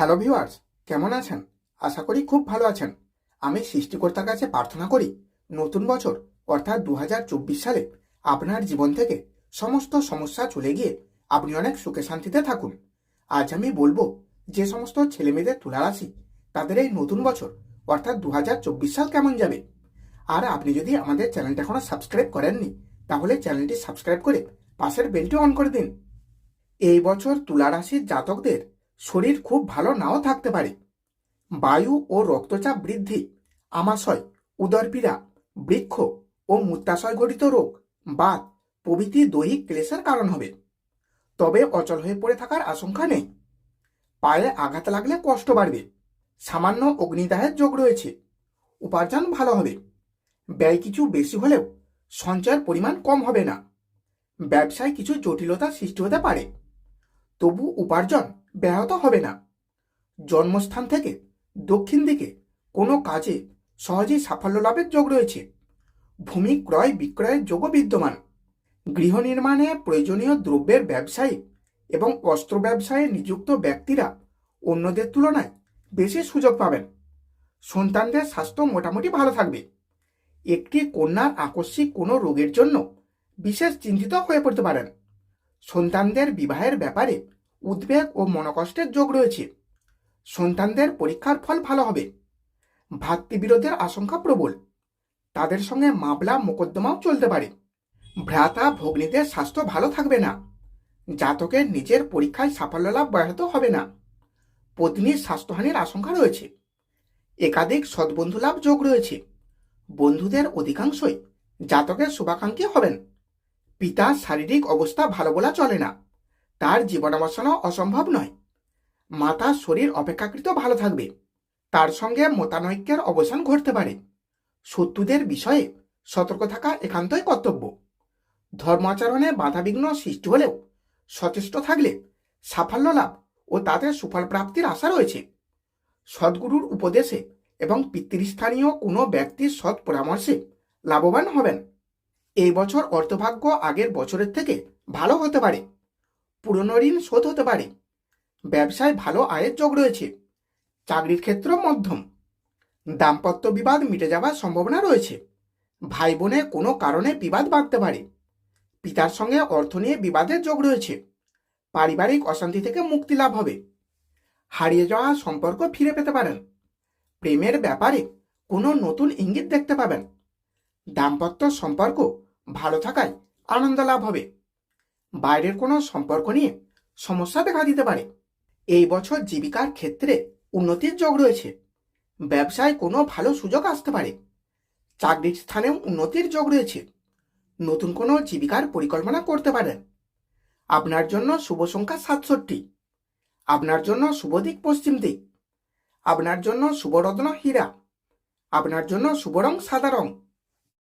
Hello viewers কেমন আছেন? আশা করি খুব ভালো আছেন। আমি সৃষ্টিকর্তার কাছে প্রার্থনা করি, নতুন বছর, অর্থাৎ দু হাজার চব্বিশ সালে আপনার জীবন থেকে সমস্ত সমস্যা চলে গিয়ে আপনি অনেক সুখে শান্তিতে থাকুন। আজ আমি বলব, যে সমস্ত ছেলেমেয়েদের তুলা রাশি তাদের এই নতুন বছর, অর্থাৎ দু হাজার চব্বিশ সাল কেমন যাবে? আর আপনি যদি আমাদের চ্যানেলটা এখনও সাবস্ক্রাইব করেননি, তাহলে চ্যানেলটি সাবস্ক্রাইব করে পাশের বেলটি অন করে দিন। এই বছর তুলা রাশির জাতকদের শরীর খুব ভালো নাও থাকতে পারে। বায়ু ও রক্তচাপ বৃদ্ধি, আমাশয়, উদরপীড়া, বৃক্ষ ও মূত্রাশয় ঘটিত রোগ, বাত প্রভৃতি দৈহিক ক্লেশের কারণ হবে। তবে অচল হয়ে পড়ে থাকার আশঙ্কা নেই। পায়ে আঘাত লাগলে কষ্ট বাড়বে। সামান্য অগ্নিদাহের যোগ রয়েছে। উপার্জন ভালো হবে। ব্যয় কিছু বেশি হলেও সঞ্চয়ের পরিমাণ কম হবে না। ব্যবসায় কিছু জটিলতা সৃষ্টি হতে পারে। তবু উপার্জন ব্যাহত হবে না। জন্মস্থান থেকে দক্ষিণ দিকে কোনো কাজে সহজেই সাফল্য লাভের যোগ রয়েছে। ভূমি ক্রয় বিক্রয়ের যোগও বিদ্যমান। গৃহ নির্মাণে প্রয়োজনীয় দ্রব্যের ব্যবসায়ী এবং অস্ত্র ব্যবসায়ে নিযুক্ত ব্যক্তিরা অন্যদের তুলনায় বেশি সুযোগ পাবেন। সন্তানদের স্বাস্থ্য মোটামুটি ভালো থাকবে। একটি কন্যার আকস্মিক কোনো রোগের জন্য বিশেষ চিন্তিত হয়ে পড়তে পারেন। সন্তানদের বিবাহের ব্যাপারে উদ্বেগ ও মনোকষ্টের যোগ রয়েছে। সন্তানদের পরীক্ষার ফল ভালো হবে। ভাতৃবিরোধের আশঙ্কা প্রবল। তাদের সঙ্গে মামলা, মোকদ্দমাও চলতে পারে। ভ্রাতা, ভগ্নীদের স্বাস্থ্য ভালো থাকবে না। জাতকের নিজের পরীক্ষায় সাফল্য লাভ ব্যাহত হবে না। পত্নীর স্বাস্থ্যহানির আশঙ্কা রয়েছে। একাধিক সদ্বন্ধু লাভ যোগ রয়েছে। বন্ধুদের অধিকাংশই জাতকের শুভাকাঙ্ক্ষী হবেন। পিতার শারীরিক অবস্থা ভালো বলা চলে না। তার জীবন জীবনাবসানও অসম্ভব নয়। মাতা শরীর অপেক্ষাকৃত ভালো থাকবে। তার সঙ্গে মতানৈক্যের অবসান ঘটতে পারে। শত্রুদের বিষয়ে সতর্ক থাকা একান্তই কর্তব্য। ধর্মাচরণে বাধাবিঘ্ন সৃষ্টি হলেও সচেষ্ট থাকলে সাফল্য লাভ ও তাদের সুফল প্রাপ্তির আশা রয়েছে। সদ্গুরুর উপদেশে এবং পিতৃস্থানীয় কোনো ব্যক্তির সৎ পরামর্শে লাভবান হবেন। এই বছর অর্থভাগ্য আগের বছরের থেকে ভালো হতে পারে। পুরনো ঋণ শোধ হতে পারে। ব্যবসায় ভালো আয়ের যোগ রয়েছে। চাকরির ক্ষেত্র মধ্যম। দাম্পত্য বিবাদ মিটে যাওয়ার সম্ভাবনা রয়েছে। ভাই বোনে কোনো কারণে বিবাদ বাড়তে পারে। পিতার সঙ্গে অর্থ নিয়ে বিবাদের যোগ রয়েছে। পারিবারিক অশান্তি থেকে মুক্তি লাভ হবে। হারিয়ে যাওয়া সম্পর্ক ফিরে পেতে পারেন। প্রেমের ব্যাপারে কোনো নতুন ইঙ্গিত দেখতে পাবেন। দাম্পত্য সম্পর্ক ভালো থাকায় আনন্দ লাভ হবে। বাইরের কোনো সম্পর্ক নিয়ে সমস্যা দেখা দিতে পারে। এই বছর জীবিকার ক্ষেত্রে উন্নতির যোগ রয়েছে। ব্যবসায় কোনো ভালো সুযোগ আসতে পারে। চাকরির স্থানেও উন্নতির যোগ রয়েছে। নতুন কোনো জীবিকার পরিকল্পনা করতে পারেন। আপনার জন্য শুভ সংখ্যা সাতষট্টি। আপনার জন্য শুভ দিক পশ্চিম দিক। আপনার জন্য শুভরত্ন হীরা। আপনার জন্য শুভ রং সাদা রং।